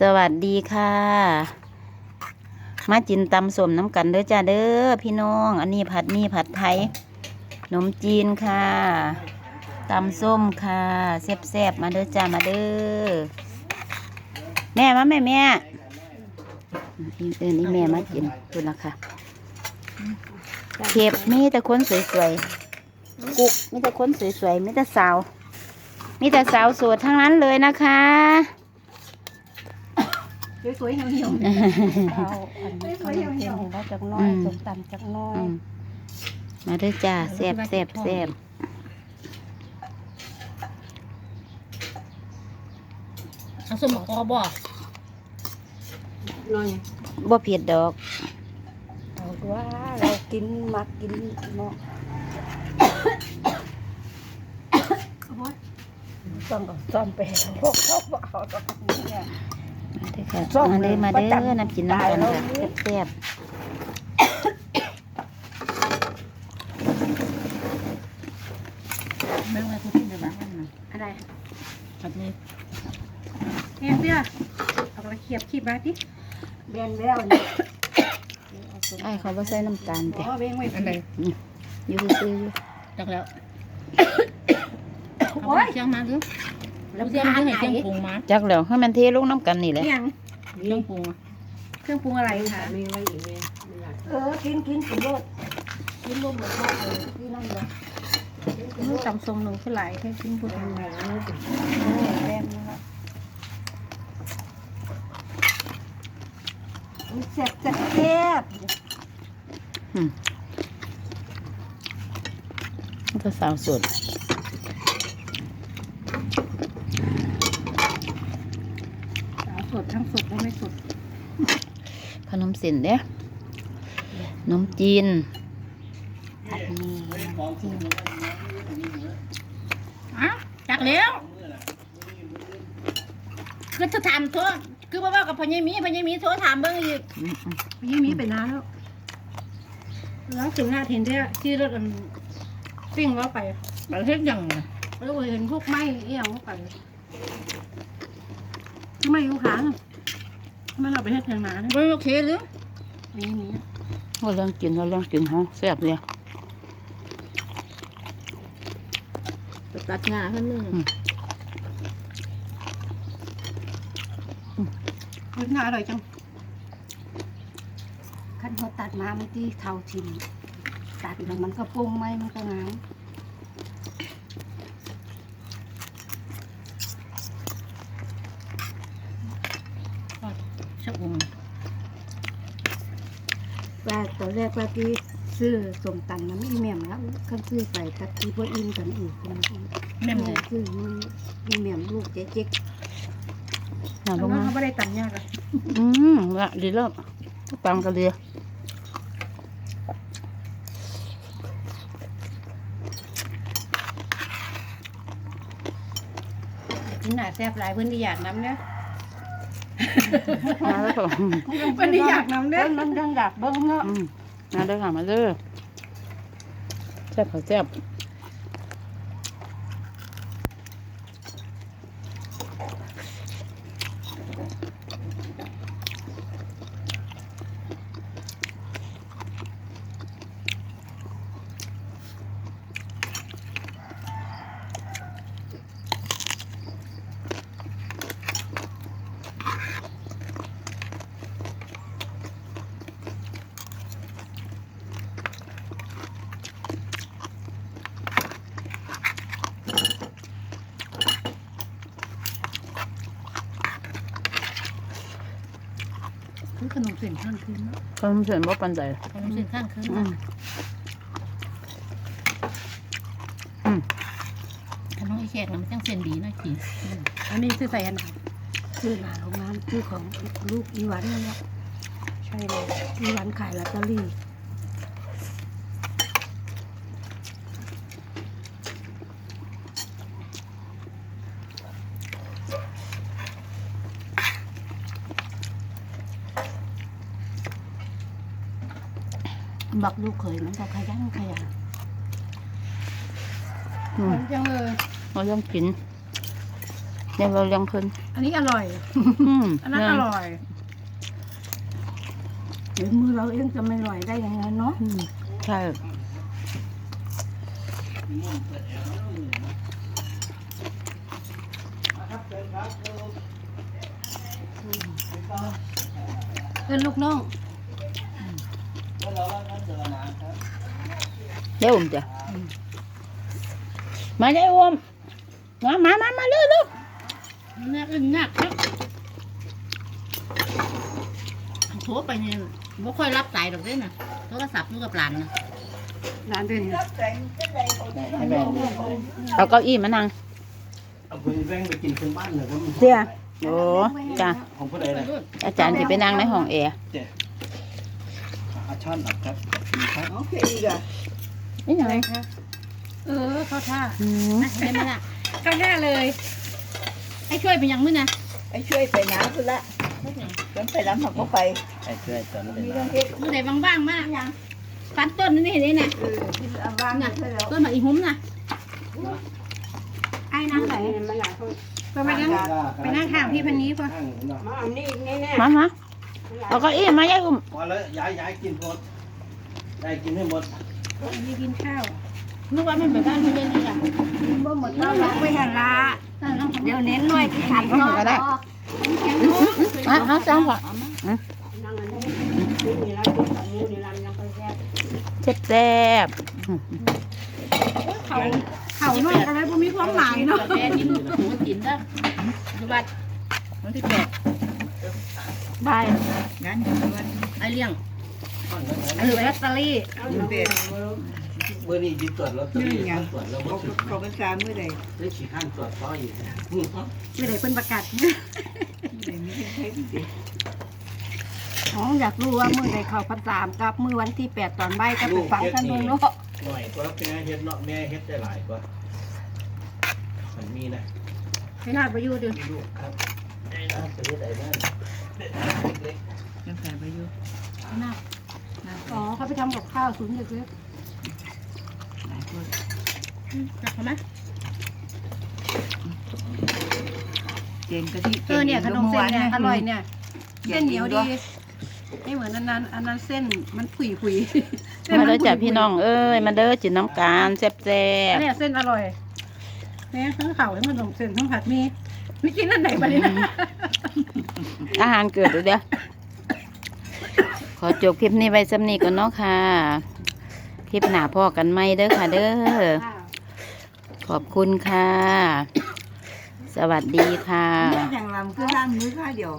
สวัสดีค่ะ มาจินตำสมน้ำกันเด้อจ้าเด้อพี่น้อง อันนี้ผัดหมี่ผัดไทยขนมจีนค่ะตำส้มค่ะแซ่บๆมาเด้อจ้ามาเด้อแม่มาแม่แม่อีเอินอีแม่มากินคุณละค่ะเข็บมีแต่คนสวยๆกุกมีแต่คนสวยๆมีแต่สาวมีแต่สาวโสดทั้งนั้นเลยนะคะ สวยๆเหี่ยวเอาอันนี้ขนมเทียนให้เราจักหน้ออืยมสมตำจักหน้อยอืมมาเด้อจ้าแซ่บแซ่บแซ่บเอาสมองคอบอกๆน้อยบ่เผ็ดดอกเอาว่าเรากินมักกินเนาะต้องเอาซ่อมไปพวกเขาบอกเอาตรงนี้เนี่ยมาเด้อ ค่ะส้มมาเด้อมาเด้ประจำอน้ำกินน้ำกันตายค่ะแล้วแซ่บแม่งอะไรกูกินได้บ้างอะไรแบบนี้แม่เสื้อเอากระเขียบขีบมาดิเบียนแล้วเนี่ยๆไอ้ายเขาบ่ใส่น้ำตาลอ๋แต่อเบ้งไว้อันไหนอยู่ซื่อๆอยู่จักแล้วโอ้ยเชียงมาดู แล้วเชียงมาให้เชียงปรุงมาจักแล้วให้มันเทลงน้ำกันนี่แหละเอียงเชียงปรุงอะเครื่องปรุงอะไรคะมีไว้อีกไหมเออกินกินกินรสกินรสหมดว่าเออกินนั่นเลยมือตำทรงหนูขึ้นไหลให้กินพูดเป็นไงเออแป้งนี่ละแซ่บแซ่บแซ่บอืมมันก็สาวสด สาวสดทั้งสดและไม่สด ขนมเส้นเด้อขนมจีนผัดหมี่จิ้มอะจักแล้วคือจะถามโทษคือบ่ากับพญามีพญามีโทรถามเบิ่งอีกอืมอืมยี่มีไปนานแล้วแล้วถึงหน้าเห็นที่ที่รถอันปิ้งว่าไปประเทศยังไงแล้วเห็นพวกไม้เอี่ยงว่าไป ที่ไม่อยู่ขางมันเอาไปเฮ็ดอย่างหนาเนี่ยไม่โอเคหรือนี่นี่ว่าเรื่องกินว่าเรื่องกินฮะแซ่บเลยตัดหน้าขึ้นนึงมันน่าอร่อยจังขั้นเขาตัดมาไม่ที่เท่าทิมตัดแล้วมันก็ปรุงไหมมันก็งาม ชักองว่าตอนแรกว่าที่ซื้อสมตันนะไม่แม่มแล้วขั้นซื้อไปตัดที่พวกอินกันอีกคนแม่มเลยซื้อมันมีแม่มลูกเจ๊เจ๊กน่าเพลราะงว่ามาเขาไม่ได้ตัดยากอะอืมละดีแล้วตามกันเลยกินหนาแซ่บหลายเพื่อนที่อยากน้ำเนี่ย มาแล้วก็เพื่อนที่อยากน้ำเนี่ยเบิ้งมันดังดักเบิ้งเนาะอืมมาเด้อค่ะมาเด้อแซ่บเขาแซ่บ คือขนมเส้นข้างคืนเนาะขนมเส้นบ่ปันใจขนมเส้นข้างคืนอืมอืมขนมอีแขกน่ะมันจังเส้นดีนะกินอันนี้ซื้อใส่อันค่ะซื้อหนาโรงงานซื้อของลูกอีหวันนี่แหละใช่เลยอีหวันขายลอตเตอรี่ บักลูกเคยมันก็ขยันขยันอืมมันจังเลยเราต้องกินเดี๋ยวเราเลี้ยงเพิ่นอันนี้อร่อยอืมอันนั้นอร่อยเดี๋ยวมือเราเองจะไม่ลอยได้ยังไงเนาะอืมใช่เอิ้นลูกน้อง เดี๋ยวอุ้มจ้ะมาเดี๋ยวอุ้มมามามามาเร็วเร็วน่าอึ้งนักครับโทรไปเนี่ยบ่ค่อยรับสายดอกเด้น่ะโทรศัพท์อยู่กับหลานน่ะร้านเดินเอาเก้าอี้มานั่งเอาไปแว่งไปกินขึ้นบ้านเลยว่ามันเสียโอ้จ้ะของผู้ใดเลยอาจารย์จะไปนั่งในห้องแอร์ อาช่อนครับครับนี่ยังไงเออเขาท่าอืมนะเห็นไหมล่ะเขาท่าเลย ไอ้ช่วยเป็นยังมื้อนะไปช่วยไปน้ำพุ่นละจนไปน้ำหักก็ไปไอ้เพื่อนตอนนั้นมีน้เรื่องเฮ็ดมื้อใดว่างๆมาปันต้นนี่นี่น่ะเออที่เอาบ้านน่ะเพื่อแล้วต้นหมากอีหุ่มน่ะไอ้นั่งไหนมันหลายคนไปไปนั่งไปนั่งข้างพี่พันนี้ป่ะมาอันนี้แน่มามา เอาเก้าอี้มายายอุ้มพอแล้วย้ายย้ายกินหมดได้กินให้หมดนี่กินข้าวนึกว่ามันไปบ้านพี่เล่นนี่ล่ะๆบ่หมดเราลักไปหันละนั่นน้องเดี๋ยวเน้นหน่อยที่ขันเอาก็ได้มาเอาจังพอนั่งอันนี้นี่ร้านตัวสามูนี่ร้านยังไปแซ่บเจ็บแซ่บเขาเขานอกอะไรพวกมีความหมายเนาะแม่กินหัวกินเด้ออยู่บ้านวันที่แปด บายงั้นเดี๋ยววันไอ้เลี้ยงเออลอตเตอรี่เด็ดเมื่อนี้จิตตรวจลอตเตอรี่ตรวจแล้วเขาก็เขาเป็นสามมื้อใดได้ฉีดข้างตรวจต่ออีกไม่ได้เป็นประกาศเดี๋ยวมีเรื่องเฮ็ดดิอ๋ออยากรู้ว่ามือใดเข้าพรรษากับมือวันที่แปดตอนบ่ายจะไปฟังกันดูเนาะหน่อยตัวแม่เฮ็ดเนาะแม่เฮ็ดได้หลายกว่ามันมีนะไม่น่าไปอยู่ดิมีลูกครับได้นะไปเฮ็ดได้นั่นเล็ก ยังใส่ไปอยู่อ๋อเขาไปทำกับข้าวศูนย์เด็กเล็กหลายคนจับเขาไหมเจนกะทิเออเนี่ยขนมเส้นเนี่ยอร่อยเนี่ยเส้เส้นนเหเหนีนียยววดีดีไม่เหมือนอันนั้นอันนั้นเส้นมันผุยผุยมาเด้อจ้ะพี่น้องเอ้ยมาเด้อจินน้ำการแซ่บแซ่อับนเนี้ยเส้นอร่อยเนี่ยทั้งเข่าทั้งขนมเส้นทั้งผัดหมี ไม่กินอันไหนมาเลยนะอาหารเกิดเดี๋ยวขอจบคลิปนี้ไว้สำนีก่อนเนาะค่ะ คลิปหน้าพ่อกันไหมเด้อค่ะ เด้อ ขอบคุณค่ะ สวัสดีค่ะ อย่างลำคือร่านมือค่ะเดียว